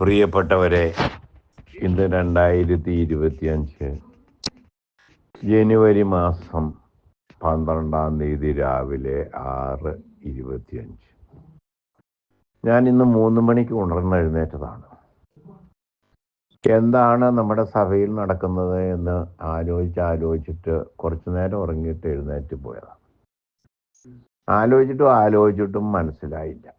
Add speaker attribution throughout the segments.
Speaker 1: പ്രിയപ്പെട്ടവരെ ഇന്ന് രണ്ടായിരത്തി ഇരുപത്തിയഞ്ച് ജനുവരി മാസം പന്ത്രണ്ടാം തീയതി രാവിലെ ആറ് ഇരുപത്തിയഞ്ച്. ഞാൻ ഇന്ന് മൂന്ന് മണിക്ക് ഉണർന്ന് എഴുന്നേറ്റതാണ്. എന്താണ് നമ്മുടെ സഭയിൽ നടക്കുന്നത് എന്ന് ആലോചിച്ച് ആലോചിച്ചിട്ട് കുറച്ചു നേരം ഉറങ്ങിയിട്ട് എഴുന്നേറ്റ് പോയതാണ്. ആലോചിച്ചിട്ടും ആലോചിച്ചിട്ടും മനസ്സിലായില്ല.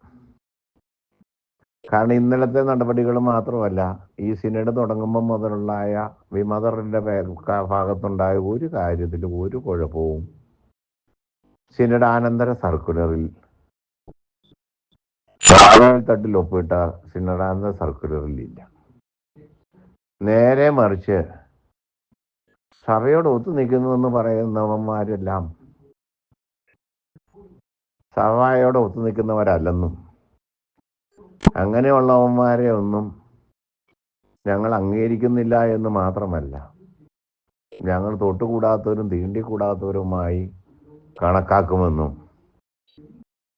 Speaker 1: കാരണം ഇന്നലത്തെ നടപടികൾ മാത്രമല്ല ഈ സിനഡ് തുടങ്ങുമ്പോൾ മുതലുള്ളായ വിമതറിന്റെ ഭാഗത്തുണ്ടായ ഒരു കാര്യത്തിലും ഒരു കുഴപ്പവും സിനഡാനന്തര സർക്കുലറിൽ തട്ടിൽ ഒപ്പിട്ട സിനഡാനന്ദ സർക്കുലറിൽ ഇല്ല. നേരെ മറിച്ച് സഭയോട് ഒത്തു നിൽക്കുന്നുവെന്ന് പറയുന്നവന്മാരെല്ലാം സഭയോട് ഒത്തു നിൽക്കുന്നവരല്ലെന്നും അങ്ങനെയുള്ളവന്മാരെ ഒന്നും ഞങ്ങൾ അംഗീകരിക്കുന്നില്ല എന്ന് മാത്രമല്ല. ഞങ്ങൾ തൊട്ടുകൂടാത്തവരും തീണ്ടിക്കൂടാത്തവരുമായി കണക്കാക്കുമെന്നും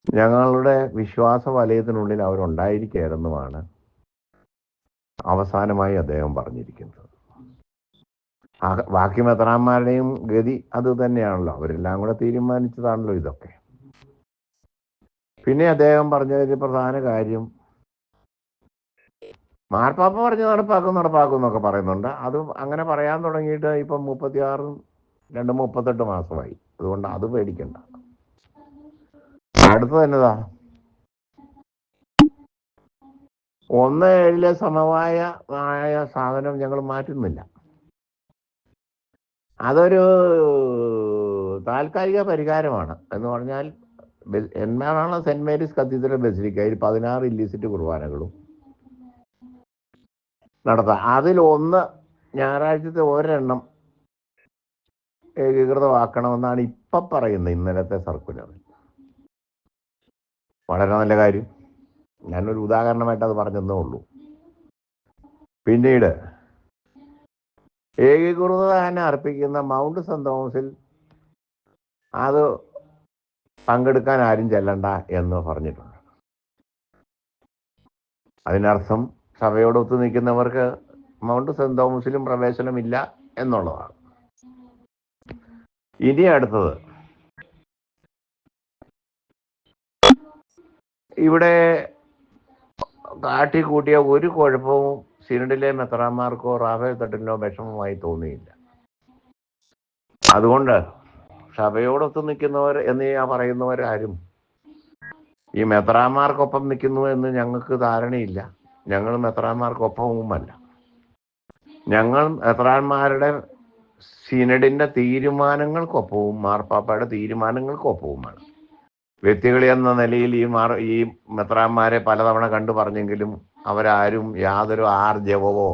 Speaker 1: ഞങ്ങളുടെ വിശ്വാസ വലയത്തിനുള്ളിൽ അവരുണ്ടായിരിക്കരുന്നുമാണ് അവസാനമായി അദ്ദേഹം പറഞ്ഞിരിക്കുന്നത്. ബാക്കി മെത്രാന്മാരുടെയും ഗതി അത് തന്നെയാണല്ലോ. അവരെല്ലാം കൂടെ തീരുമാനിച്ചതാണല്ലോ ഇതൊക്കെ. പിന്നെ അദ്ദേഹം പറഞ്ഞതിൽ പ്രധാന കാര്യം മാർപ്പാപ്പ പറഞ്ഞ് നടപ്പാക്കും നടപ്പാക്കും എന്നൊക്കെ പറയുന്നുണ്ട്. അത് അങ്ങനെ പറയാൻ തുടങ്ങിയിട്ട് ഇപ്പം മുപ്പത്തിയാറും രണ്ട് മുപ്പത്തെട്ട് മാസമായി. അതുകൊണ്ട് അത് പേടിക്കണ്ട. അടുത്ത തന്നെതാ ഒന്ന് ഏഴിലെ സമവായ ആയ സാധനം ഞങ്ങൾ മാറ്റുന്നില്ല. അതൊരു താൽക്കാലിക പരിഹാരമാണ്. എന്ന് പറഞ്ഞാൽ എന്നാണ് സെന്റ് മേരീസ് കത്തീഡ്രൽ ബസിലിക്കയിൽ പതിനാറ് ഇല്ലിസിറ്റ് കുർബാനകളും നടത്താം. അതിൽ ഒന്ന് ഞായറാഴ്ചത്തെ ഒരെണ്ണം ഏകീകൃതമാക്കണമെന്നാണ് ഇപ്പം പറയുന്നത് ഇന്നലത്തെ സർക്കുലറിൽ. വളരെ നല്ല കാര്യം. ഞാനൊരു ഉദാഹരണമായിട്ട് അത് പറഞ്ഞതേ ഉള്ളൂ. പിന്നീട് ഏകീകൃത തന്നെ അർപ്പിക്കുന്ന മൗണ്ട് സെന്റ് തോമസിൽ അത് പങ്കെടുക്കാൻ ആരും ചെല്ലണ്ട എന്ന് പറഞ്ഞിട്ടുണ്ട്. അതിനർത്ഥം സഭയോട് ഒത്തു നിൽക്കുന്നവർക്ക് മൗണ്ട് സെന്റ് തോമസിലും പ്രവേശനമില്ല എന്നുള്ളതാണ്. ഇനി അടുത്തത്. ഇവിടെ കാട്ടിക്കൂട്ടിയ ഒരു കുഴപ്പവും സിനഡിലെ മെത്രാമാർക്കോ റാഫേൽ തട്ടിനോ വിഷമമായി തോന്നിയില്ല. അതുകൊണ്ട് സഭയോടൊത്ത് നിൽക്കുന്നവർ എന്ന് ഞാൻ പറയുന്നവരാരും ഈ മെത്രാന്മാർക്കൊപ്പം നിൽക്കുന്നു എന്ന് ഞങ്ങൾക്ക് ധാരണയില്ല. ഞങ്ങൾ മെത്രാന്മാർക്കൊപ്പവുമല്ല. ഞങ്ങളും മെത്രാന്മാരുടെ സിനഡിന്റെ തീരുമാനങ്ങൾക്കൊപ്പവും മാർപ്പാപ്പയുടെ തീരുമാനങ്ങൾക്കൊപ്പവുമാണ്. വ്യക്തികൾ എന്ന നിലയിൽ ഈ മാർ ഈ മെത്രാന്മാരെ പലതവണ കണ്ടു പറഞ്ഞെങ്കിലും അവരാരും യാതൊരു ആർജവമോ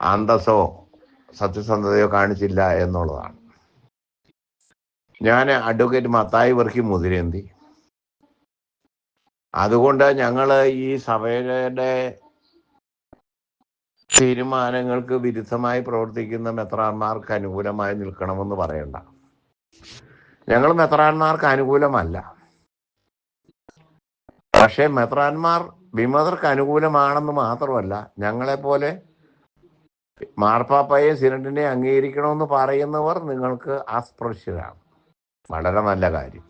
Speaker 1: അന്തസ്സോ സത്യസന്ധതയോ കാണിച്ചില്ല എന്നുള്ളതാണ്. ഞാൻ അഡ്വക്കേറ്റ് മത്തായി വർക്കി മുതിരേന്തി. അതുകൊണ്ട് ഞങ്ങൾ ഈ സഭയുടെ തീരുമാനങ്ങൾക്ക് വിരുദ്ധമായി പ്രവർത്തിക്കുന്ന മെത്രാന്മാർക്ക് അനുകൂലമായി നിൽക്കണമെന്ന് പറയണ്ട. ഞങ്ങൾ മെത്രാന്മാർക്ക് അനുകൂലമല്ല. പക്ഷേ മെത്രാന്മാർ വിമതർക്ക് അനുകൂലമാണെന്ന് മാത്രമല്ല ഞങ്ങളെപ്പോലെ മാർപ്പാപ്പയെ സിനഡിനെ അംഗീകരിക്കണമെന്ന് പറയുന്നവർ നിങ്ങൾക്ക് അസ്പൃശ്യരാണ്. വളരെ നല്ല കാര്യം.